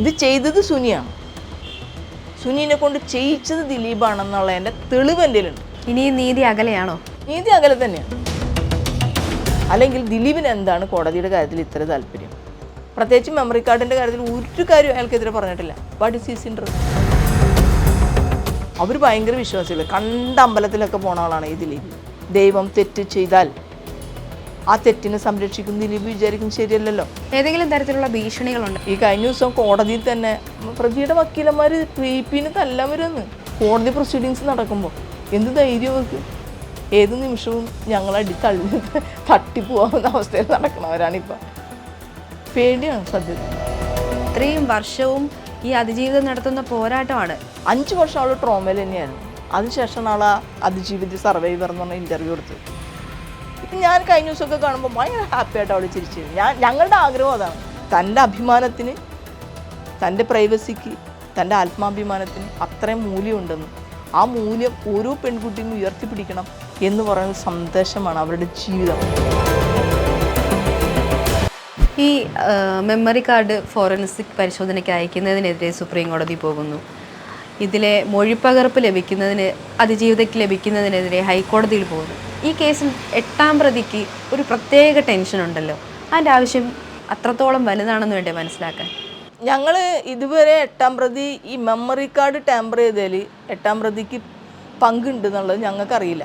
ഇത് ചെയ്തത് സുനിയാണ്. സുനിനെ കൊണ്ട് ചെയ്യിച്ചത് ദിലീപാണെന്നുള്ള എന്റെ തെളിവ് എന്റെ ഇനി നീതി അകലെയാണോ? നീതി അകലെ തന്നെയാണ് അല്ലെങ്കിൽ ദിലീപിന് എന്താണ് കോടതിയുടെ കാര്യത്തിൽ ഇത്ര താല്പര്യം? പ്രത്യേകിച്ച് മെമ്മറി കാർഡിന്റെ കാര്യത്തിൽ ഒരു കാര്യം അയാൾക്കെതിരെ പറഞ്ഞിട്ടില്ല. വാട്ട് ഇസ് ഈസ് ഇൻട്രസ്റ്റ് അവർ ഭയങ്കര വിശ്വാസികൾ കണ്ട അമ്പലത്തിലൊക്കെ പോണ ആളാണ് ഈ ദിലീപ്. ദൈവം തെറ്റ് ചെയ്താൽ ആ തെറ്റിനെ സംരക്ഷിക്കുന്ന ദിലീപ് വിചാരിക്കും ശരിയല്ലല്ലോ. ഏതെങ്കിലും തരത്തിലുള്ള ഭീഷണികളുണ്ട്? ഈ കഴിഞ്ഞ ദിവസം കോടതിയിൽ തന്നെ പ്രതിയുടെ വക്കീലന്മാർ ക്രീപ്പിന് തല്ലാൻ വരുമെന്ന് കോടതി പ്രൊസീഡിങ്സ് നടക്കുമ്പോൾ എന്ത് ധൈര്യം അവർക്ക്? ഏത് നിമിഷവും ഞങ്ങളടി തള്ളി തട്ടിപ്പോകുന്ന അവസ്ഥയിൽ നടക്കണവരാണിപ്പോൾ പേടിയാണ് സത്യത്തിൽ ഇത്രയും വർഷവും ഈ അതിജീവിതം നടത്തുന്ന പോരാട്ടമാണ്. അഞ്ച് വർഷം അവൾ ട്രോമയിൽ തന്നെയായിരുന്നു അതിനുശേഷമാണ് ആ അതിജീവിത സർവൈവർ എന്ന് പറഞ്ഞ ഇന്റർവ്യൂ കൊടുത്തത് ഞാൻ കഴിഞ്ഞ ദിവസമൊക്കെ കാണുമ്പോൾ ഭയങ്കര ഹാപ്പി ആയിട്ട് അവൾ ചിരിച്ചു ഞാൻ ഞങ്ങളുടെ ആഗ്രഹം അതാണ്. തന്റെ അഭിമാനത്തിന് തന്റെ പ്രൈവസിക്ക് തന്റെ ആത്മാഭിമാനത്തിന് അത്രയും മൂല്യമുണ്ടെന്ന്. ആ മൂല്യം ഓരോ പെൺകുട്ടിയും ഉയർത്തിപ്പിടിക്കണം എന്ന് പറയുന്ന സന്ദേശമാണ് അവരുടെ ജീവിതം. ഈ മെമ്മറി കാർഡ് ഫോറൻസിക് പരിശോധനയ്ക്ക് അയക്കുന്നതിനെതിരെ സുപ്രീം കോടതി പോകുന്നു. ഇതിലെ മൊഴിപ്പകർപ്പ് ലഭിക്കുന്നതിന് അതിജീവിതയ്ക്ക് ലഭിക്കുന്നതിനെതിരെ ഹൈക്കോടതിയിൽ പോകുന്നു. ഈ കേസിൽ എട്ടാം പ്രതിക്ക് ഒരു പ്രത്യേക ടെൻഷൻ ഉണ്ടല്ലോ. അതിന്റെ ആവശ്യം അത്രത്തോളം വലുതാണെന്ന് വേണ്ടേ മനസ്സിലാക്കാൻ? ഞങ്ങൾ ഇതുവരെ എട്ടാം പ്രതി ഈ മെമ്മറി കാർഡ് ടാമ്പർ ചെയ്തതിൽ എട്ടാം പ്രതിക്ക് പങ്കുണ്ട് എന്നുള്ളത് ഞങ്ങൾക്കറിയില്ല.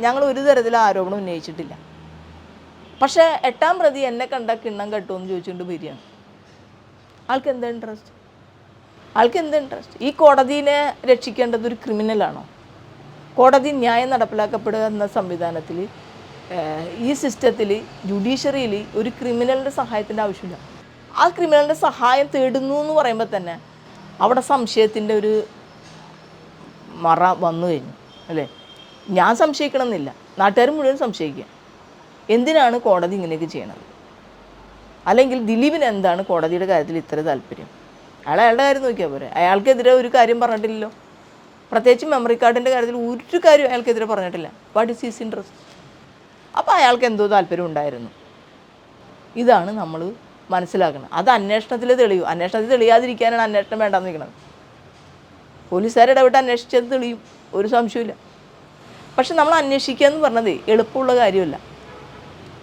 ഞങ്ങൾ ഒരു തരത്തിൽ ആരോപണം ഉന്നയിച്ചിട്ടില്ല. പക്ഷേ എട്ടാം പ്രതി എന്നെ കണ്ട കിണ്ണം കെട്ടുമെന്ന് ചോദിച്ചുകൊണ്ട് വരികയാണ്. ആൾക്ക് എന്താ ഇൻട്രസ്റ്റ് ആൾക്ക് എന്താ ഇൻട്രസ്റ്റ് ഈ കോടതിനെ രക്ഷിക്കേണ്ടത് ഒരു ക്രിമിനലാണോ കോടതി ന്യായം നടപ്പിലാക്കപ്പെടുക എന്ന സംവിധാനത്തിൽ ഈ സിസ്റ്റത്തിൽ ജുഡീഷ്യറിയിൽ ഒരു ക്രിമിനലിന്റെ സഹായത്തിന്റെ ആവശ്യമില്ല. ആ ക്രിമിനലിന്റെ സഹായം തേടുന്നു എന്ന് പറയുമ്പോൾ തന്നെ അവിടെ സംശയത്തിന്റെ ഒരു മറ വന്നു കഴിഞ്ഞു അല്ലേ? ഞാൻ സംശയിക്കണമെന്നില്ല. നാട്ടുകാർ മുഴുവൻ സംശയിക്കുക. എന്തിനാണ് കോടതി ഇങ്ങനെയൊക്കെ ചെയ്യണത്? അല്ലെങ്കിൽ ദിലീപിന് എന്താണ് കോടതിയുടെ കാര്യത്തിൽ ഇത്ര താല്പര്യം? അയാൾ അയാളുടെ കാര്യം നോക്കിയാൽ പോരെ? അയാൾക്കെതിരെ ഒരു കാര്യം പറഞ്ഞിട്ടില്ലല്ലോ. പ്രത്യേകിച്ച് മെമ്മറി കാർഡിന്റെ കാര്യത്തിൽ ഒരു കാര്യം അയാൾക്കെതിരെ പറഞ്ഞിട്ടില്ല. വാട്ട് ഇസ് ഈസ് ഇൻട്രസ്റ്റ് അപ്പോൾ അയാൾക്ക് എന്തോ താല്പര്യം ഉണ്ടായിരുന്നു. ഇതാണ് നമ്മൾ മനസ്സിലാക്കുന്നത്. അത് അന്വേഷണത്തിൽ തെളിയും. അന്വേഷണത്തിൽ തെളിയാതിരിക്കാനാണ് അന്വേഷണം വേണ്ടാന്ന് നിൽക്കുന്നത്. പോലീസുകാർ ഇടപെട്ട് അന്വേഷിച്ചത് തെളിയും. ഒരു സംശയമില്ല പക്ഷെ നമ്മൾ അന്വേഷിക്കുക എന്ന് പറഞ്ഞത് എളുപ്പമുള്ള കാര്യമല്ല.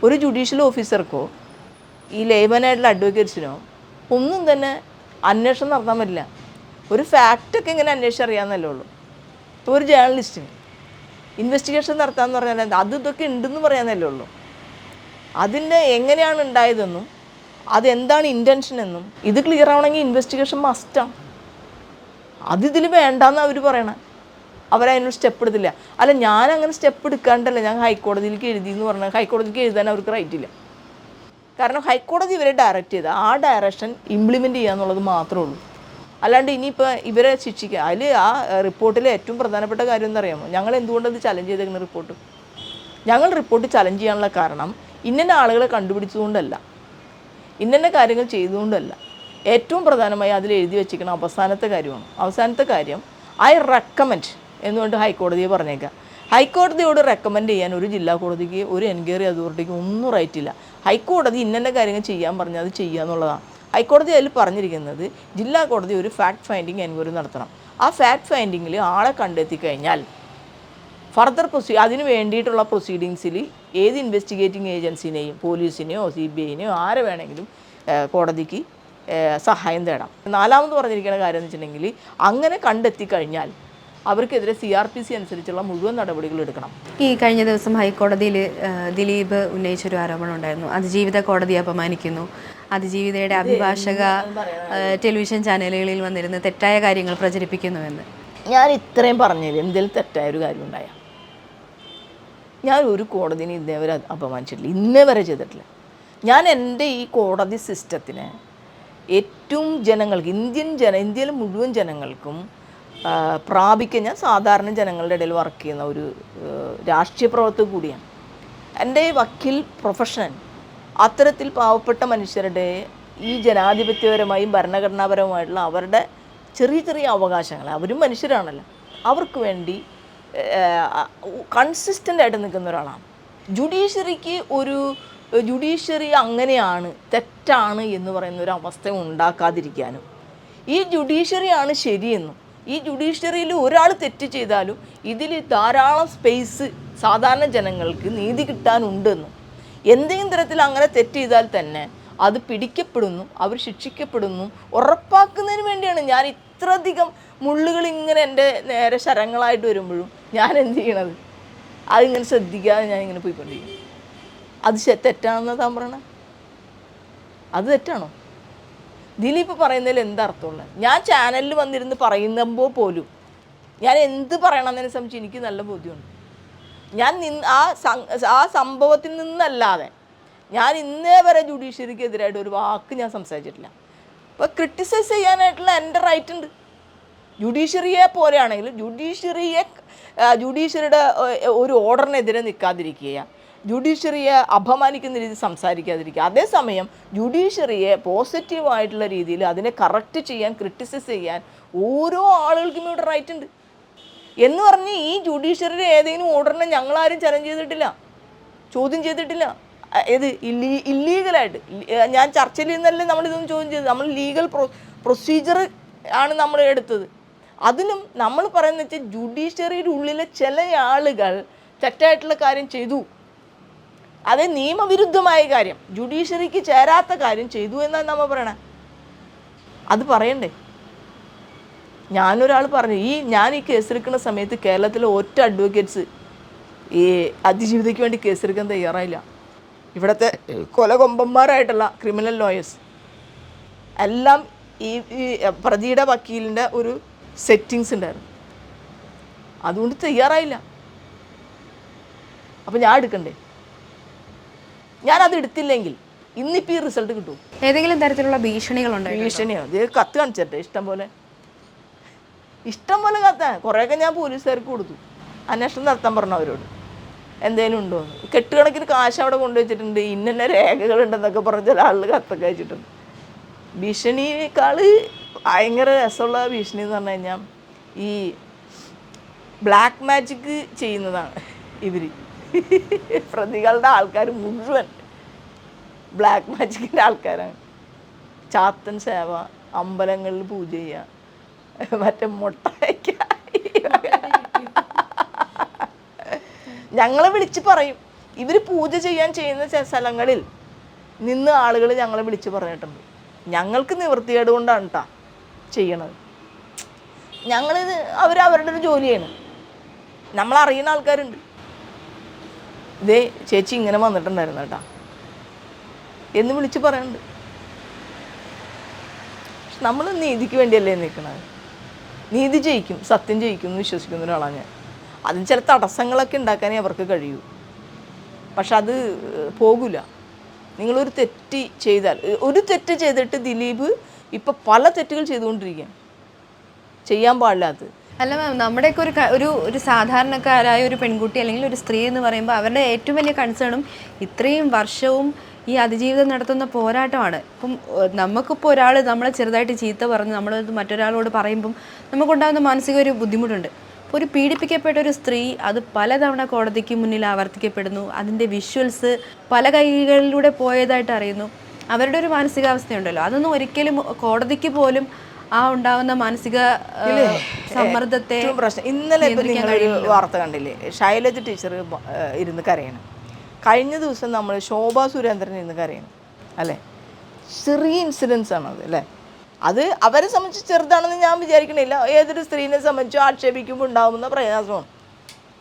ഒരു ജുഡീഷ്യൽ ഓഫീസർക്കോ ഈ ലേബനായിട്ടുള്ള അഡ്വക്കേറ്റ്സിനോ ഒന്നും തന്നെ അന്വേഷണം നടത്താൻ പറ്റില്ല. ഒരു ഫാക്റ്റൊക്കെ ഇങ്ങനെ അന്വേഷിച്ചറിയാമെന്നല്ലേ ഉള്ളൂ. ഇപ്പോൾ ഒരു ജേർണലിസ്റ്റിന് ഇൻവെസ്റ്റിഗേഷൻ നടത്താമെന്ന് പറഞ്ഞാൽ? അത് ഇതൊക്കെ ഉണ്ടെന്ന് പറയാമെന്നല്ലേ ഉള്ളൂ. അതിന്റെ എങ്ങനെയാണ് ഉണ്ടായതെന്നും അതെന്താണ് ഇന്റൻഷൻ എന്നും ഇത് ക്ലിയർ ആവണമെങ്കിൽ ഇൻവെസ്റ്റിഗേഷൻ മസ്റ്റാണ് അതിതിൽ ഇതിൽ വേണ്ടാന്ന് അവർ പറയണേ. അവരതിനൊരു സ്റ്റെപ്പ് എടുത്തില്ല. അല്ല ഞാൻ അങ്ങനെ സ്റ്റെപ്പ് എടുക്കാണ്ടല്ല ഞാൻ ഹൈക്കോടതിയിലേക്ക് എഴുതി എന്ന് പറഞ്ഞാൽ ഹൈക്കോടതിക്ക് എഴുതാൻ അവർക്ക് റൈറ്റ് ഇല്ല. കാരണം ഹൈക്കോടതി ഇവരെ ഡയറക്റ്റ് ചെയ്ത. ആ ഡയറക്ഷൻ ഇംപ്ലിമെന്റ് ചെയ്യുക എന്നുള്ളത് മാത്രമേ ഉള്ളൂ. അല്ലാണ്ട് ഇനിയിപ്പോൾ ഇവരെ ശിക്ഷിക്കുക അതിൽ ആ റിപ്പോർട്ടിലെ ഏറ്റവും പ്രധാനപ്പെട്ട കാര്യം എന്നറിയാമോ ഞങ്ങൾ എന്തുകൊണ്ടത് ചലഞ്ച് ചെയ്തേക്കുന്ന റിപ്പോർട്ട്? ഞങ്ങൾ റിപ്പോർട്ട് ചലഞ്ച് ചെയ്യാനുള്ള കാരണം ഇന്ന ആളുകളെ കണ്ടുപിടിച്ചതുകൊണ്ടല്ല. ഇന്ന കാര്യങ്ങൾ ചെയ്തുകൊണ്ടല്ല. ഏറ്റവും പ്രധാനമായി അതിൽ എഴുതി വെച്ചിരിക്കുന്ന അവസാനത്തെ കാര്യമാണ്. അവസാനത്തെ കാര്യം ഐ റെക്കമെൻഡ് എന്നുകൊണ്ട് ഹൈക്കോടതിയെ പറഞ്ഞേക്കാം. ഹൈക്കോടതിയോട് റെക്കമെൻഡ് ചെയ്യാൻ ഒരു ജില്ലാ കോടതിക്ക് ഒരു എൻക്വയറി അതോറിറ്റിക്ക് ഒന്നും റൈറ്റില്ല ഹൈക്കോടതി ഇന്ന കാര്യങ്ങൾ ചെയ്യാൻ പറഞ്ഞാൽ അത് ചെയ്യുക എന്നുള്ളതാണ് ഹൈക്കോടതി അതിൽ പറഞ്ഞിരിക്കുന്നത് ജില്ലാ കോടതി ഒരു ഫാക്ട് ഫൈൻഡിങ് എൻക്വയറി നടത്തണം. ആ ഫാക്ട് ഫൈൻഡിങ്ങിൽ ആളെ കണ്ടെത്തി കഴിഞ്ഞാൽ ഫർദർ പ്രൊസീ അതിന് വേണ്ടിയിട്ടുള്ള പ്രൊസീഡിങ്സിൽ ഏത് ഇൻവെസ്റ്റിഗേറ്റിംഗ് ഏജൻസിനെയും പോലീസിനെയോ സി ബി ഐനെയോ ആരെ വേണമെങ്കിലും കോടതിക്ക് സഹായം തേടാം. നാലാമത് പറഞ്ഞിരിക്കുന്ന കാര്യം എന്ന് വെച്ചിട്ടുണ്ടെങ്കിൽ അങ്ങനെ കണ്ടെത്തി കഴിഞ്ഞാൽ അവർക്കെതിരെ സി ആർ പി സി അനുസരിച്ചുള്ള മുഴുവൻ നടപടികൾ എടുക്കണം. ഈ കഴിഞ്ഞ ദിവസം ഹൈക്കോടതിയിൽ ദിലീപ് ഉന്നയിച്ചൊരു ആരോപണം ഉണ്ടായിരുന്നു. അത് ജീവിത കോടതിയെ അപമാനിക്കുന്നു. അതിജീവിതയുടെ അഭിഭാഷക ടെലിവിഷൻ ചാനലുകളിൽ വന്നിരുന്ന് തെറ്റായ കാര്യങ്ങൾ പ്രചരിപ്പിക്കുന്നുവെന്ന്. ഞാൻ ഇത്രയും പറഞ്ഞതിൽ എന്തെങ്കിലും തെറ്റായ ഒരു കാര്യം ഉണ്ടായ ഞാൻ ഒരു കോടതിനെ ഇതേവരെ വരെ അപമാനിച്ചിട്ടില്ല. ഇന്നേ വരെ ചെയ്തിട്ടില്ല. ഞാൻ എന്റെ ഈ കോടതി സിസ്റ്റത്തിനെ ഏറ്റവും ജനങ്ങൾക്ക് ഇന്ത്യൻ ജന ഇന്ത്യയിലെ മുഴുവൻ ജനങ്ങൾക്കും പ്രാപിക്കാൻ ഞാൻ സാധാരണ ജനങ്ങളുടെ ഇടയിൽ വർക്ക് ചെയ്യുന്ന ഒരു രാഷ്ട്രീയ പ്രവർത്തക കൂടിയാണ്. എന്റെ വക്കീൽ പ്രൊഫഷൻ അത്തരത്തിൽ പാവപ്പെട്ട മനുഷ്യരുടെ ഈ ജനാധിപത്യപരമായും ഭരണഘടനാപരമായിട്ടുള്ള അവരുടെ ചെറിയ ചെറിയ അവകാശങ്ങൾ അവരും മനുഷ്യരാണല്ലോ. അവർക്ക് വേണ്ടി കൺസിസ്റ്റന്റ് ആയിട്ട് നിൽക്കുന്ന ഒരാളാണ്. ജുഡീഷ്യറിക്ക് ഒരു ജുഡീഷ്യറി അങ്ങനെയാണ് തെറ്റാണ് എന്ന് പറയുന്ന ഒരു അവസ്ഥ ഉണ്ടാക്കാതിരിക്കാനും. ഈ ജുഡീഷ്യറിയാണ് ശരിയെന്നും ഈ ജുഡീഷ്യറിയിൽ ഒരാൾ തെറ്റ് ചെയ്താലും ഇതിൽ ധാരാളം സ്പേസ് സാധാരണ ജനങ്ങൾക്ക് നീതി കിട്ടാനുണ്ടെന്നും. എന്തെങ്കിലും തരത്തിൽ അങ്ങനെ തെറ്റ് ചെയ്താൽ തന്നെ അത് പിടിക്കപ്പെടുന്നു അവർ ശിക്ഷിക്കപ്പെടുന്നു ഉറപ്പാക്കുന്നതിന് വേണ്ടിയാണ് ഞാൻ ഇത്രയധികം മുള്ളുകൾ ഇങ്ങനെ എന്റെ നേരെ ശരങ്ങളായിട്ട് വരുമ്പോഴും ഞാൻ എന്ത് ചെയ്യണത്? അതിങ്ങനെ ശ്രദ്ധിക്കാതെ ഞാൻ ഇങ്ങനെ പോയിക്കൊണ്ടിരിക്കും അത് തെറ്റാണെന്ന് താൻ പറയണേ? അത് തെറ്റാണോ? ദിലീപ് പറയുന്നതിൽ എന്താ അർത്ഥമുള്ളത്? ഞാൻ ചാനലിൽ വന്നിരുന്ന് പറയുമ്പോൾ പോലും ഞാൻ എന്ത് പറയണമെന്നതിനെ സംബന്ധിച്ച് എനിക്ക് നല്ല ബോധ്യമുണ്ട്. ഞാൻ നിന്ന് ആ ആ സംഭവത്തിൽ നിന്നല്ലാതെ ഞാൻ ഇന്നേ വരെ ജുഡീഷ്യറിക്ക് എതിരായിട്ട് ഒരു വാക്ക് ഞാൻ സംസാരിച്ചിട്ടില്ല. അപ്പോൾ ക്രിട്ടിസൈസ് ചെയ്യാനായിട്ടുള്ള എന്റെ റൈറ്റ് ഉണ്ട്. ജുഡീഷ്യറിയെ പോലെയാണെങ്കിൽ ജുഡീഷ്യറിയെ ജുഡീഷ്യറിയുടെ ഒരു ഓർഡറിനെതിരെ നിൽക്കാതിരിക്കുക ജുഡീഷ്യറിയെ അപമാനിക്കുന്ന രീതിയിൽ സംസാരിക്കാതിരിക്കുക. അതേസമയം ജുഡീഷ്യറിയെ പോസിറ്റീവായിട്ടുള്ള രീതിയിൽ അതിനെ കറക്റ്റ് ചെയ്യാൻ ക്രിട്ടിസൈസ് ചെയ്യാൻ ഓരോ ആളുകൾക്കും ഇവിടെ റൈറ്റ് ഉണ്ട്. എന്ന് പറഞ്ഞ് ഈ ജുഡീഷ്യറിയുടെ ഏതെങ്കിലും ഓർഡറിനെ ഞങ്ങളാരും ചലഞ്ച് ചെയ്തിട്ടില്ല. ചോദ്യം ചെയ്തിട്ടില്ല. ഏത്? ഇല്ലീ ഇല്ലീഗലായിട്ട് ഞാൻ ചർച്ചയിൽ നിന്നല്ലേ നമ്മളിതൊന്നും ചോദ്യം ചെയ്തത്. നമ്മൾ ലീഗൽ പ്രൊ പ്രൊസീജിയർ ആണ് നമ്മൾ എടുത്തത്. അതിനും നമ്മൾ പറയുന്നത് വെച്ചാൽ ജുഡീഷ്യറിയുടെ ഉള്ളിലെ ചില ആളുകൾ തെറ്റായിട്ടുള്ള കാര്യം ചെയ്തു. അത് നിയമവിരുദ്ധമായ കാര്യം. ജുഡീഷ്യറിക്ക് ചേരാത്ത കാര്യം ചെയ്തു എന്നാണ് നമ്മൾ പറയണേ. അത് പറയണ്ടേ? ഞാനൊരാൾ പറഞ്ഞു ഈ ഞാൻ ഈ കേസെടുക്കുന്ന സമയത്ത് കേരളത്തിലെ ഒറ്റ അഡ്വക്കേറ്റ്സ് ഈ അതിജീവിതയ്ക്ക് വേണ്ടി കേസെടുക്കാൻ തയ്യാറായില്ല. ഇവിടുത്തെ കൊലകൊമ്പന്മാരായിട്ടുള്ള ക്രിമിനൽ ലോയേഴ്സ് എല്ലാം ഈ ഈ പ്രതിയുടെ വക്കീലിന്റെ ഒരു സെറ്റിങ്സ് ഉണ്ടായിരുന്നു. അതുകൊണ്ട് തയ്യാറായില്ല. അപ്പം ഞാൻ എടുക്കണ്ടേ? ഞാനത് എടുത്തില്ലെങ്കിൽ ഇന്നിപ്പോൾ ഈ റിസൾട്ട് കിട്ടും ഏതെങ്കിലും തരത്തിലുള്ള ഭീഷണികളുണ്ടോ ഭീഷണിയോ? ഇത് കത്ത് കാണിച്ചിട്ടെ ഇഷ്ടം പോലെ. ഇഷ്ടം പോലെ കത്താൻ കുറേയൊക്കെ ഞാൻ പോലീസുകാർക്ക് കൊടുത്തു. അന്വേഷണം നടത്താൻ പറഞ്ഞു അവരോട്. എന്തേലും ഉണ്ടോ? കെട്ടുകണക്കിന് കാശ് അവിടെ കൊണ്ടുവച്ചിട്ടുണ്ട്. ഇന്ന രേഖകളുണ്ടെന്നൊക്കെ പറഞ്ഞ ചില ആളുകൾ കത്തൊക്കെ അയച്ചിട്ടുണ്ട്. ഭീഷണിയേക്കാൾ ഭയങ്കര രസമുള്ള ഭീഷണി എന്ന് പറഞ്ഞു കഴിഞ്ഞാൽ ഈ ബ്ലാക്ക് മാജിക്ക് ചെയ്യുന്നതാണ് ഇവർ പ്രതികളുടെ ആൾക്കാർ മുഴുവൻ ബ്ലാക്ക് മാജിക്കിന്റെ ആൾക്കാരാണ്. ചാത്തൻ സേവ അമ്പലങ്ങളിൽ പൂജ ചെയ്യുക മറ്റേ മുട്ട വയ്ക്കുക ഞങ്ങളെ വിളിച്ച് പറയും. ഇവർ പൂജ ചെയ്യാൻ ചെയ്യുന്ന സ്ഥലങ്ങളിൽ നിന്ന് ആളുകൾ ഞങ്ങളെ വിളിച്ച് പറഞ്ഞിട്ടുണ്ട്. ഞങ്ങൾക്ക് നിവൃത്തികേട് കൊണ്ടാണ് കേട്ടോ ചെയ്യണത്. ഞങ്ങളിത് അവർ അവരുടെ ഒരു ജോലിയാണ്. നമ്മളറിയുന്ന ആൾക്കാരുണ്ട്. ഇതേ ചേച്ചി ഇങ്ങനെ വന്നിട്ടുണ്ടായിരുന്നു കേട്ടോ എന്ന് വിളിച്ച് പറയുന്നുണ്ട് നമ്മൾ നീതിക്ക് വേണ്ടിയല്ലേ നിൽക്കണത് നീതി ജയിക്കും സത്യം ജയിക്കും എന്ന് വിശ്വസിക്കുന്ന ഒരാളാണ് ഞാൻ. അതിന് ചില തടസ്സങ്ങളൊക്കെ ഉണ്ടാക്കാനേ അവർക്ക് കഴിയൂ. പക്ഷെ അത് പോകില്ല നിങ്ങളൊരു തെറ്റ് ചെയ്താൽ ഒരു തെറ്റ് ചെയ്തിട്ട് ദിലീപ് ഇപ്പം പല തെറ്റുകൾ ചെയ്തുകൊണ്ടിരിക്കുകയാണ്. ചെയ്യാൻ പാടില്ലാത്തത് അല്ല മാം നമ്മുടെയൊക്കെ ഒരു ഒരു ഒരു സാധാരണക്കാരായ ഒരു പെൺകുട്ടി അല്ലെങ്കിൽ ഒരു സ്ത്രീ എന്ന് പറയുമ്പോൾ അവരുടെ ഏറ്റവും വലിയ കൺസേണും ഇത്രയും വർഷവും ഈ അതിജീവിതം നടത്തുന്ന പോരാട്ടമാണ്. ഇപ്പം നമുക്കിപ്പോൾ ഒരാൾ നമ്മളെ ചെറുതായിട്ട് ചീത്ത പറഞ്ഞ് നമ്മൾ മറ്റൊരാളോട് പറയുമ്പം നമുക്കുണ്ടാകുന്ന മാനസിക ഒരു ബുദ്ധിമുട്ടുണ്ട്. അപ്പോൾ ഒരു പീഡിപ്പിക്കപ്പെട്ട ഒരു സ്ത്രീ അത് പലതവണ കോടതിക്ക് മുന്നിൽ ആവർത്തിക്കപ്പെടുന്നു. അതിന്റെ വിഷ്വൽസ് പല കൈകളിലൂടെ പോയതായിട്ട് അറിയുന്നു. അവരുടെ ഒരു മാനസികാവസ്ഥയുണ്ടല്ലോ. അതൊന്നും ഒരിക്കലും കോടതിക്ക് പോലും ആ ഉണ്ടാകുന്ന മാനസിക സമ്മർദ്ദത്തെ പ്രശ്നം. ഇന്നലെ നിങ്ങളൊരു വാർത്ത കണ്ടില്ലേ? ശൈലജ ടീച്ചർ ഇരുന്ന് കരയണം. കഴിഞ്ഞ ദിവസം നമ്മൾ ശോഭാ സുരേന്ദ്രൻ എന്ന് കരയണം അല്ലേ? ചെറിയ ഇൻസിഡൻസ് ആണ് അത് അല്ലേ? അത് അവരെ സംബന്ധിച്ച് ചെറുതാണെന്ന് ഞാൻ വിചാരിക്കണില്ല. ഏതൊരു സ്ത്രീനെ സംബന്ധിച്ച് ആക്ഷേപിക്കുമ്പോൾ ഉണ്ടാകുന്ന പ്രയാസമാണ്.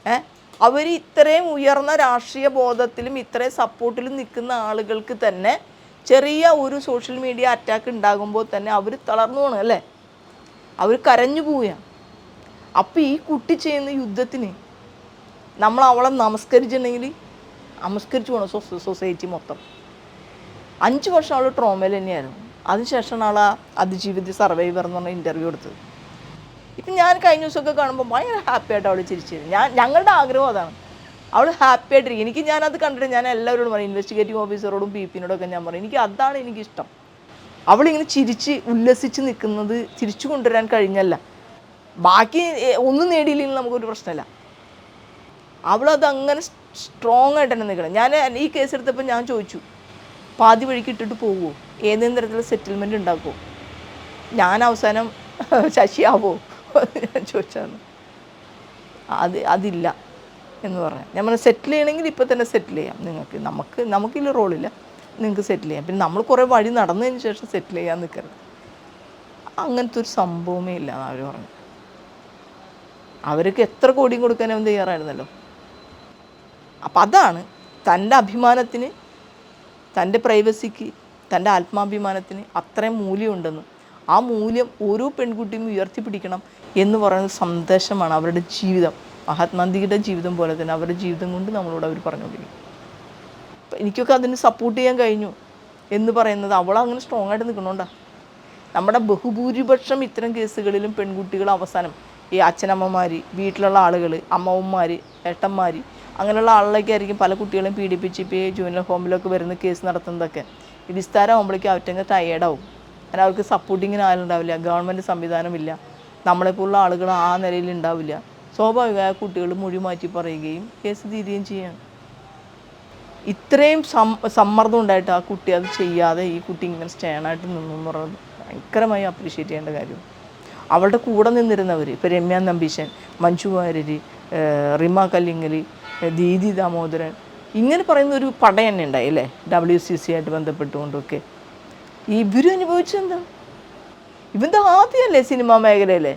ഏ? അവർ ഇത്രയും ഉയർന്ന രാഷ്ട്രീയ ബോധത്തിലും ഇത്രയും സപ്പോർട്ടിലും നിൽക്കുന്ന ആളുകൾക്ക് തന്നെ ചെറിയ ഒരു സോഷ്യൽ മീഡിയ അറ്റാക്ക് ഉണ്ടാകുമ്പോൾ തന്നെ അവർ തളർന്നു പോകണം അല്ലേ? അവർ കരഞ്ഞു പോവുകയാണ്. അപ്പോൾ ഈ കുട്ടി ചെയ്യുന്ന യുദ്ധത്തിന് നമ്മൾ അവളെ നമസ്കരിച്ചിട്ടുണ്ടെങ്കിൽ നമസ്കരിച്ചു പോകണം സൊസൈറ്റി മൊത്തം. അഞ്ച് വർഷം അവൾ ട്രോമയിൽ തന്നെയായിരുന്നു. അതിനുശേഷമാണ് ആൾ ആ അതിജീവിത സർവൈവർ എന്ന് പറഞ്ഞ ഇന്റർവ്യൂ എടുത്തത്. ഇപ്പം ഞാൻ കഴിഞ്ഞ ദിവസമൊക്കെ കാണുമ്പോൾ ഭയങ്കര ഹാപ്പി ആയിട്ട് അവൾ ചിരിച്ചിരുന്നു. ഞാൻ ഞങ്ങളുടെ ആഗ്രഹം അതാണ്. അവൾ ഹാപ്പി ആയിട്ടിരിക്കും. എനിക്ക് ഞാനത് കണ്ടിട്ട് ഞാൻ എല്ലാവരോടും പറയും ഇൻവെസ്റ്റിഗേറ്റീവ് ഓഫീസറോടും പി പിന്നോടൊക്കെ ഞാൻ പറയും എനിക്ക് അതാണ് എനിക്കിഷ്ടം. അവളിങ്ങനെ ചിരിച്ച് ഉല്ലസിച്ച് നിൽക്കുന്നത് തിരിച്ചു കൊണ്ടുവരാൻ കഴിഞ്ഞല്ല. ബാക്കി ഒന്നും നേടിയില്ലെങ്കിൽ നമുക്കൊരു പ്രശ്നമില്ല. അവളത് അങ്ങനെ സ്ട്രോങ് ആയിട്ട് തന്നെ നിൽക്കണം. ഞാൻ ഈ കേസ് എടുത്തപ്പോൾ ഞാൻ ചോദിച്ചു പാതി വഴിക്ക് ഇട്ടിട്ട് പോവുമോ ഏതെങ്കിലും തരത്തിലുള്ള സെറ്റിൽമെന്റ് ഉണ്ടാക്കുമോ ഞാൻ അവസാനം ശശിയാവോ? ഞാൻ ചോദിച്ചാണ് അത് അതില്ല. എന്ന് പറയാം ഞാൻ സെറ്റിൽ ചെയ്യണമെങ്കിൽ ഇപ്പം തന്നെ സെറ്റിൽ ചെയ്യാം. നിങ്ങൾക്ക് നമുക്ക് നമുക്കില്ല റോളില്ല. നിങ്ങൾക്ക് സെറ്റിൽ ചെയ്യാം. പിന്നെ നമ്മൾ കുറേ വഴി നടന്നതിന് ശേഷം സെറ്റിൽ ചെയ്യാൻ നിൽക്കരുത്. അങ്ങനത്തെ ഒരു സംഭവമേ ഇല്ല അവർ പറഞ്ഞു അവർക്ക് എത്ര കോടിയും കൊടുക്കാൻ അവൻ തയ്യാറായിരുന്നല്ലോ? അപ്പം അതാണ് തന്റെ അഭിമാനത്തിന് തന്റെ പ്രൈവസിക്ക് തന്റെ ആത്മാഭിമാനത്തിന് അത്രയും മൂല്യമുണ്ടെന്ന് ആ മൂല്യം ഓരോ പെൺകുട്ടിയും ഉയർത്തിപ്പിടിക്കണം എന്ന് പറയുന്ന സന്ദേശമാണ് അവരുടെ ജീവിതം. മഹാത്മാഗാന്ധിയുടെ ജീവിതം പോലെ തന്നെ അവരുടെ ജീവിതം കൊണ്ട് നമ്മളോട് അവർ പറഞ്ഞുകൊണ്ടിരിക്കും എനിക്കൊക്കെ അതിന് സപ്പോർട്ട് ചെയ്യാൻ കഴിഞ്ഞു എന്ന് പറയുന്നത് അവൾ അങ്ങനെ സ്ട്രോങ് ആയിട്ട് നിൽക്കണോണ്ടാ? നമ്മുടെ ബഹുഭൂരിപക്ഷം ഇത്തരം കേസുകളിലും പെൺകുട്ടികൾ അവസാനം ഈ അച്ഛനമ്മമാർ വീട്ടിലുള്ള ആളുകൾ അമ്മവന്മാർ ഏട്ടന്മാർ അങ്ങനെയുള്ള ആളിലൊക്കെ ആയിരിക്കും പല കുട്ടികളെയും പീഡിപ്പിച്ച് ഇപ്പോൾ ജൂനിയർ ഹോമിലൊക്കെ വരുന്ന കേസ് നടത്തുന്നതൊക്കെ. ഈ വിസ്താരമാകുമ്പോഴേക്കും അവറ്റങ്ങ് ടയേർഡാവും കാരണം അവർക്ക് സപ്പോർട്ടിങ്ങിന് ആളുണ്ടാവില്ല ഗവൺമെന്റ് സംവിധാനമില്ല. നമ്മളെപ്പോലുള്ള ആളുകൾ ആ നിലയിൽ ഉണ്ടാവില്ല. സ്വാഭാവികമായ കുട്ടികൾ മൊഴി മാറ്റി പറയുകയും കേസ് തീരുകയും ചെയ്യാണ്. ഇത്രയും സമ്മർദ്ദം ഉണ്ടായിട്ട് ആ കുട്ടി അത് ചെയ്യാതെ ഈ കുട്ടി ഇങ്ങനെ സ്റ്റേണായിട്ട് നിന്നു എന്ന് പറയുന്നത് ഭയങ്കരമായി അപ്രീഷിയേറ്റ് ചെയ്യേണ്ട കാര്യം. അവളുടെ കൂടെ നിന്നിരുന്നവർ ഇപ്പോൾ രമ്യ നമ്പീശൻ മഞ്ജു വാര്യർ റിമ കല്ലിങ്ങലി ദീദി ദാമോദരൻ. ഇങ്ങനെ പറയുന്ന ഒരു പട തന്നെ ഉണ്ടായി അല്ലേ? ഡബ്ല്യു സി സി ആയിട്ട് ബന്ധപ്പെട്ടുകൊണ്ടൊക്കെ. ഇവരും അനുഭവിച്ചെന്താ ഇവന്റെ ആദ്യമല്ലേ സിനിമാ മേഖലയിലെ?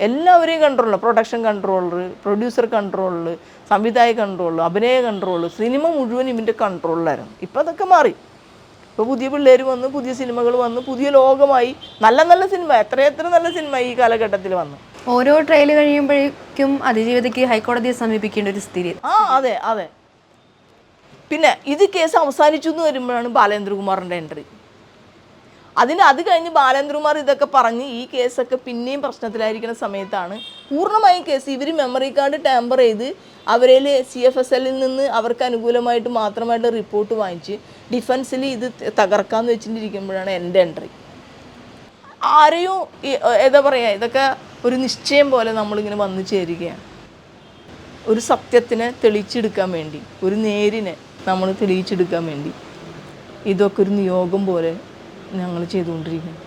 എല്ലാവരെയും കൺട്രോളിൽ പ്രൊഡക്ഷൻ കൺട്രോളർ പ്രൊഡ്യൂസർ കൺട്രോളർ സംവിധായക കൺട്രോൾ അഭിനയ കൺട്രോൾ സിനിമ മുഴുവൻ ഇവന്റെ കൺട്രോളിലായിരുന്നു ഇപ്പം അതൊക്കെ മാറി. ഇപ്പോൾ പുതിയ പിള്ളേർ വന്നു പുതിയ സിനിമകൾ വന്നു പുതിയ ലോകമായി. നല്ല നല്ല സിനിമ എത്രയെത്ര നല്ല സിനിമ ഈ കാലഘട്ടത്തിൽ വന്നു. ഓരോ ട്രയൽ കഴിയുമ്പോഴേക്കും അതിജീവിതയ്ക്ക് ഹൈക്കോടതിയെ സമീപിക്കേണ്ട ഒരു സ്ഥിതി. ആ അതെ അതെ. പിന്നെ ഇത് കേസ് അവസാനിച്ചു എന്ന് വരുമ്പോഴാണ് ബാലേന്ദ്രകുമാറിന്റെ എൻട്രി അതിന് അത് കഴിഞ്ഞ് ബാലേന്ദ്രകുമാർ ഇതൊക്കെ പറഞ്ഞ് ഈ കേസൊക്കെ പിന്നെയും പ്രശ്നത്തിലായിരിക്കുന്ന സമയത്താണ് പൂർണമായും കേസ് ഇവർ മെമ്മറി കാർഡ് ടാമ്പർ ചെയ്ത് അവരിൽ സി എഫ് എസ് എല്ലിൽ നിന്ന് അവർക്ക് അനുകൂലമായിട്ട് മാത്രമായിട്ട് റിപ്പോർട്ട് വാങ്ങിച്ച് ഡിഫൻസിൽ ഇത് തകർക്കാമെന്ന് വെച്ചിട്ടിരിക്കുമ്പോഴാണ് എന്റെ എൻട്രി ആരെയും എന്താ പറയുക ഇതൊക്കെ ഒരു നിശ്ചയം പോലെ നമ്മളിങ്ങനെ വന്നു ചേരുകയാണ്. ഒരു സത്യത്തിനെ തെളിയിച്ചെടുക്കാൻ വേണ്ടി ഒരു നേരിനെ നമ്മൾ തെളിയിച്ചെടുക്കാൻ വേണ്ടി ഇതൊക്കെ ഒരു നിയോഗം പോലെ ഞങ്ങൾ ചെയ്തുകൊണ്ടിരിക്കുന്നു.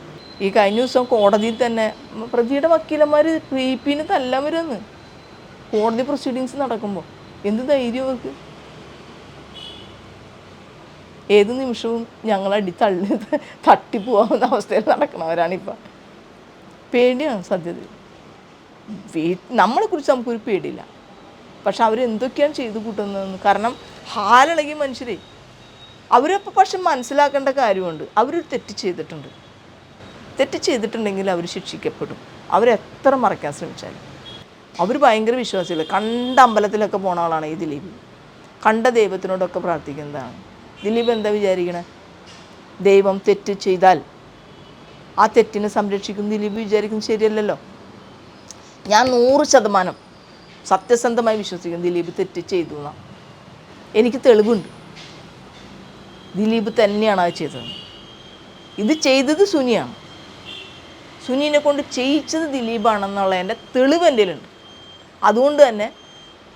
ഈ കഴിഞ്ഞ ദിവസം കോടതിയിൽ തന്നെ പ്രതിയുടെ വക്കീലന്മാർ റീപ്പിന് തല്ലാൻ വരുമെന്ന് കോടതി പ്രൊസീഡിങ്സ് നടക്കുമ്പോൾ എന്ത് ധൈര്യം അവർക്ക്? ഏത് നിമിഷവും ഞങ്ങളടി തള്ളി തട്ടിപ്പോവാവുന്ന അവസ്ഥയിൽ നടക്കണവരാണിപ്പോൾ പേടിയാണ് സത്യത്തിൽ. വീ നമ്മളെക്കുറിച്ച് നമുക്കൊരു പേടിയില്ല. പക്ഷെ അവരെന്തൊക്കെയാണ് ചെയ്തു കൂട്ടുന്നതെന്ന്. കാരണം ഹാലിളകിയ മനുഷ്യരെ. അവരപ്പോൾ പക്ഷെ മനസ്സിലാക്കേണ്ട കാര്യമുണ്ട്. അവരൊരു തെറ്റ് ചെയ്തിട്ടുണ്ട്. തെറ്റ് ചെയ്തിട്ടുണ്ടെങ്കിൽ അവർ ശിക്ഷിക്കപ്പെടും. അവരെത്ര മറയ്ക്കാൻ ശ്രമിച്ചാലും. അവർ ഭയങ്കര വിശ്വാസികൾ കണ്ട അമ്പലത്തിലൊക്കെ പോണ ആളാണ് ഈ ദിലീപ്. കണ്ട ദൈവത്തിനോടൊക്കെ പ്രാർത്ഥിക്കുന്നതാണ്. ദിലീപ് എന്താ വിചാരിക്കണേ? ദൈവം തെറ്റ് ചെയ്താൽ ആ തെറ്റിനെ സംരക്ഷിക്കുന്ന ദിലീപ് വിചാരിക്കുന്നത് ശരിയല്ലല്ലോ. ഞാൻ നൂറ് ശതമാനം സത്യസന്ധമായി വിശ്വസിക്കുന്നു. ദിലീപ് തെറ്റ് ചെയ്തു എന്നാണ് എനിക്ക് തെളിവുണ്ട്. ദിലീപ് തന്നെയാണ് അത് ചെയ്തത്. ഇത് ചെയ്തത് സുനിയാണ്. സുനിനെ കൊണ്ട് ചെയ്യിച്ചത് ദിലീപാണെന്നുള്ള എന്റെ തെളിവ് എന്റെ ഉണ്ട് അതുകൊണ്ട് തന്നെ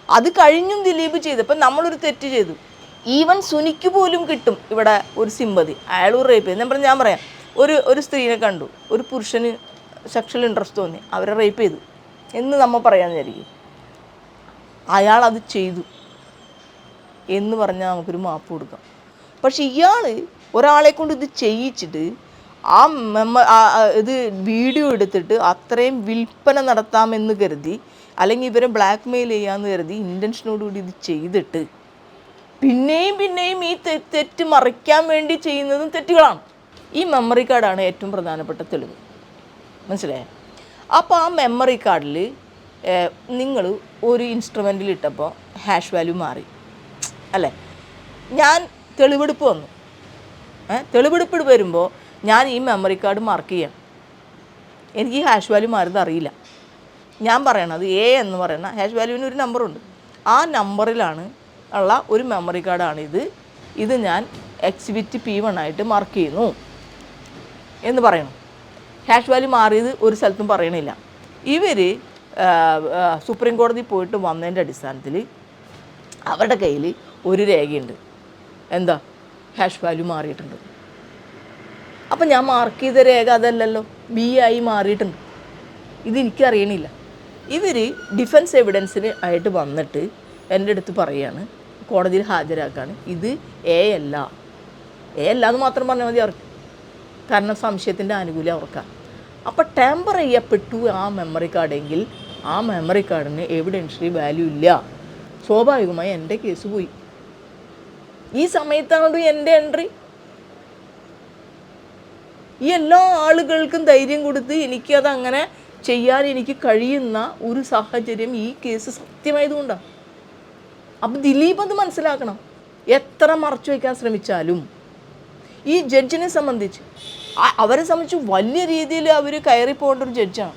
അത് കഴിഞ്ഞും ദിലീപ് ചെയ്തു. ഇപ്പം നമ്മളൊരു തെറ്റ് ചെയ്തു. ഈവൻ സുനിക്ക് പോലും കിട്ടും ഇവിടെ ഒരു സിമ്പതി. അയാൾ റേപ്പ് ചെയ്തു. ഞാൻ ഞാൻ പറയാം. ഒരു ഒരു സ്ത്രീനെ കണ്ടു. ഒരു പുരുഷന് സെക്ഷൽ ഇൻട്രസ്റ്റ് തോന്നി. അവരെ റേപ്പ് ചെയ്തു. എന്ന് നമ്മൾ പറയാൻ വിചാരിക്കും അയാൾ അത് ചെയ്തു. എന്ന് പറഞ്ഞാൽ നമുക്കൊരു മാപ്പ് കൊടുക്കാം. പക്ഷെ ഇയാൾ ഒരാളെ കൊണ്ട് ഇത് ചെയ്യിച്ചിട്ട് ആ മെമ്മ ഇത് വീഡിയോ എടുത്തിട്ട് അത്രയും വിൽപ്പന നടത്താമെന്ന് കരുതി അല്ലെങ്കിൽ ഇവരെ ബ്ലാക്ക് മെയിൽ ചെയ്യാമെന്ന് കരുതി ഇന്റൻഷനോടുകൂടി ഇത് ചെയ്തിട്ട് പിന്നെയും പിന്നെയും ഈ തെറ്റ് മറിക്കാൻ വേണ്ടി ചെയ്യുന്നതും തെറ്റുകളാണ്. ഈ മെമ്മറി കാർഡാണ് ഏറ്റവും പ്രധാനപ്പെട്ട തെളിവ്. മനസ്സിലായോ? അപ്പോൾ ആ മെമ്മറി കാർഡിൽ നിങ്ങൾ ഒരു ഇൻസ്ട്രുമെന്റിൽ ഇട്ടപ്പോൾ ഹാഷ് വാല്യൂ മാറി. അല്ലേ? ഞാൻ തെളിവെടുപ്പ് വന്നു. തെളിവെടുപ്പ് വരുമ്പോൾ ഞാൻ ഈ മെമ്മറി കാർഡ് മാർക്ക് ചെയ്യാം എനിക്ക് ഈ ഹാഷ് വാല്യൂ മാറിയത് അറിയില്ല. ഞാൻ പറയണത് എ എന്ന് പറയുന്ന ഹാഷ് വാല്യൂവിന് ഒരു നമ്പറുണ്ട് ആ നമ്പറിലാണ് ഉള്ള ഒരു മെമ്മറി കാർഡാണിത് ഇത്. ഞാൻ എക്സിബിറ്റ് പി വൺ ആയിട്ട് മാർക്ക് ചെയ്യുന്നു. എന്ന് പറയണം. ഹാഷ് വാല്യൂ മാറിയത് ഒരു സ്ഥലത്തും പറയണില്ല. ഇവർ സുപ്രീം കോടതി പോയിട്ട് വന്നതിന്റെ അടിസ്ഥാനത്തിൽ അവരുടെ കയ്യിൽ ഒരു രേഖയുണ്ട്. എന്താ? ക്യാഷ് വാല്യൂ മാറിയിട്ടുണ്ട്. അപ്പം ഞാൻ മാർക്ക് ചെയ്ത രേഖ അതല്ലല്ലോ. ബി ആയി മാറിയിട്ടുണ്ട്. ഇത് എനിക്കറിയണില്ല ഇവർ ഡിഫൻസ് എവിഡൻസിന് ആയിട്ട് വന്നിട്ട് എന്റെ അടുത്ത് പറയുകയാണ് കോടതിയിൽ ഹാജരാക്കുകയാണ് ഇത് എ അല്ല. എ അല്ല എന്ന് മാത്രം പറഞ്ഞാൽ മതി അവർക്ക്. കാരണം സംശയത്തിന്റെ ആനുകൂല്യം അവർക്കാണ് അപ്പോൾ ടാമ്പർ ചെയ്യപ്പെട്ടു ആ മെമ്മറി കാർഡെങ്കിൽ ആ മെമ്മറി കാർഡിന് എവിഡൻഷ്യലി വാല്യൂ ഇല്ല. സ്വാഭാവികമായി എന്റെ കേസ് പോയി. ഈ സമയത്താണ് എന്റെ എൻട്രി ഈ എല്ലാ ആളുകൾക്കും ധൈര്യം കൊടുത്ത് എനിക്കത് അങ്ങനെ ചെയ്യാൻ എനിക്ക് കഴിയുന്ന ഒരു സാഹചര്യം ഈ കേസ് സത്യമായതുകൊണ്ടാണ് അപ്പം ദിലീപ് അത് മനസ്സിലാക്കണം. എത്ര മറച്ചു വയ്ക്കാൻ ശ്രമിച്ചാലും ഈ ജഡ്ജിനെ സംബന്ധിച്ച് അവരെ സംബന്ധിച്ച് വലിയ രീതിയിൽ അവർ കയറി പോകേണ്ട ഒരു ജഡ്ജാണ്.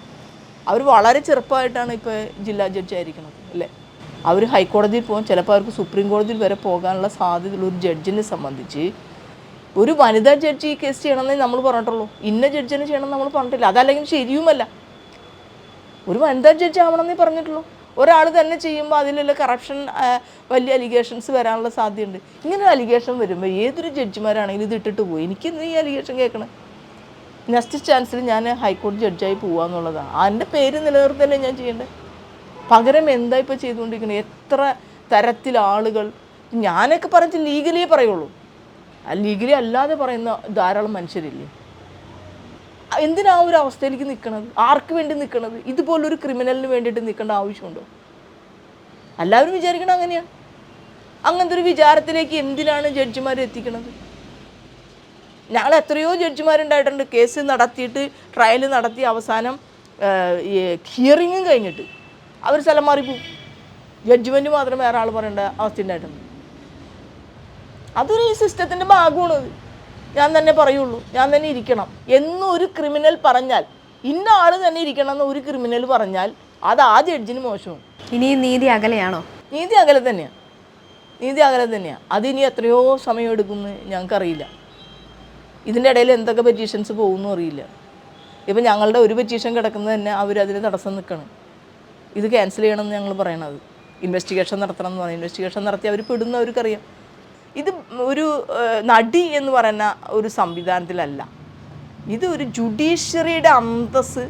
അവർ വളരെ ചെറുപ്പമായിട്ടാണ് ഇപ്പോൾ ജില്ലാ ജഡ്ജായിരിക്കുന്നത് അല്ലേ? അവർ ഹൈക്കോടതിയിൽ പോകും. ചിലപ്പോൾ അവർക്ക് സുപ്രീം കോടതിയിൽ വരെ പോകാനുള്ള സാധ്യതയുള്ള ഒരു ജഡ്ജിനെ സംബന്ധിച്ച് ഒരു വനിതാ ജഡ്ജി ഈ കേസ് ചെയ്യണമെന്നേ നമ്മൾ പറഞ്ഞിട്ടുള്ളൂ. ഇന്ന ജഡ്ജിനെ ചെയ്യണം നമ്മൾ പറഞ്ഞിട്ടില്ല. അതല്ലെങ്കിൽ ശരിയുമല്ല. ഒരു വനിതാ ജഡ്ജി ആവണമെന്നേ പറഞ്ഞിട്ടുള്ളൂ. ഒരാൾ തന്നെ ചെയ്യുമ്പോൾ അതിലുള്ള കറപ്ഷൻ വലിയ അലിഗേഷൻസ് വരാനുള്ള സാധ്യതയുണ്ട്. ഇങ്ങനെ അലിഗേഷൻ വരുമ്പോൾ ഏതൊരു ജഡ്ജിമാരാണെങ്കിലും ഇത് ഇട്ടിട്ട് പോയി. എനിക്ക് ഈ അലിഗേഷൻ കേൾക്കണം? നെക്സ്റ്റ് ചാൻസിൽ ഞാൻ ഹൈക്കോടതി ജഡ്ജായി പോവാന്നുള്ളതാണ്. അതിന്റെ പേര് നിലനിർത്തല്ലേ ഞാൻ ചെയ്യേണ്ടത്? പകരം എന്താ ഇപ്പോൾ ചെയ്തുകൊണ്ടിരിക്കുന്നത് എത്ര തരത്തിൽ ആളുകൾ? ഞാനൊക്കെ പറഞ്ഞ് ലീഗലിയേ പറയുള്ളൂ. ലീഗലി അല്ലാതെ പറയുന്ന ധാരാളം മനുഷ്യരില്ലേ? എന്തിനാ ഒരു അവസ്ഥയിലേക്ക് നിൽക്കണത് ആർക്ക് വേണ്ടി നിൽക്കണത് ഇതുപോലൊരു ക്രിമിനലിന് വേണ്ടിയിട്ട് നിൽക്കേണ്ട ആവശ്യമുണ്ടോ? എല്ലാവരും വിചാരിക്കണം അങ്ങനെയാണ് അങ്ങനത്തെ ഒരു വിചാരത്തിലേക്ക് എന്തിനാണ് ജഡ്ജിമാർ എത്തിക്കണത്? ഞങ്ങൾ എത്രയോ ജഡ്ജിമാരുണ്ടായിട്ടുണ്ട്. കേസ് നടത്തിയിട്ട് ട്രയൽ നടത്തി അവസാനം ഹിയറിങ്ങും കഴിഞ്ഞിട്ട് അവർ സ്ഥലം മാറിപ്പോവും ജഡ്ജ്മെന്റ് മാത്രം വേറെ ആൾ പറയേണ്ട അവസ്ഥ ഉണ്ടായിട്ടുണ്ട് അതൊരു ഈ സിസ്റ്റത്തിന്റെ ഭാഗമാണ് ഞാൻ തന്നെ പറയുള്ളൂ. ഞാൻ തന്നെ ഇരിക്കണം. എന്നും ഒരു ക്രിമിനൽ പറഞ്ഞാൽ ഇന്ന ആൾ തന്നെ ഇരിക്കണം എന്ന് ഒരു ക്രിമിനൽ പറഞ്ഞാൽ അത് ആ ജഡ്ജിന് മോശമാണ്. ഇനി നീതി അകലെയാണോ? നീതി അകലെ തന്നെയാണ് നീതി അകലെ തന്നെയാണ് അതിനി എത്രയോ സമയം എടുക്കുമെന്ന് ഞങ്ങൾക്കറിയില്ല. ഇതിന്റെ ഇടയിൽ എന്തൊക്കെ പെറ്റീഷൻസ് പോകുമെന്നും അറിയില്ല. ഇപ്പം ഞങ്ങളുടെ ഒരു പെറ്റീഷൻ കിടക്കുന്നത് തന്നെ അവരതിന് തടസ്സം നിൽക്കണം. ഇത് ക്യാൻസൽ ചെയ്യണമെന്ന് ഞങ്ങൾ പറയണത്. ഇൻവെസ്റ്റിഗേഷൻ നടത്തണം എന്ന് പറയും. ഇൻവെസ്റ്റിഗേഷൻ നടത്തി അവർ പെടുന്നവർക്കറിയാം ഇത് ഒരു നടി എന്ന് പറയുന്ന ഒരു സംവിധാനത്തിലല്ല. ഇത് ഒരു ജുഡീഷ്യറിയുടെ അന്തസ്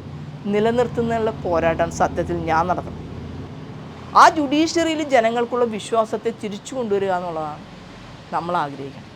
നിലനിർത്തുന്നതിനുള്ള പോരാട്ടം സത്യത്തിൽ ഞാൻ നടത്തണം ആ ജുഡീഷ്യറിയിൽ ജനങ്ങൾക്കുള്ള വിശ്വാസത്തെ തിരിച്ചു കൊണ്ടുവരിക എന്നുള്ളതാണ് നമ്മൾ ആഗ്രഹിക്കുന്നത്.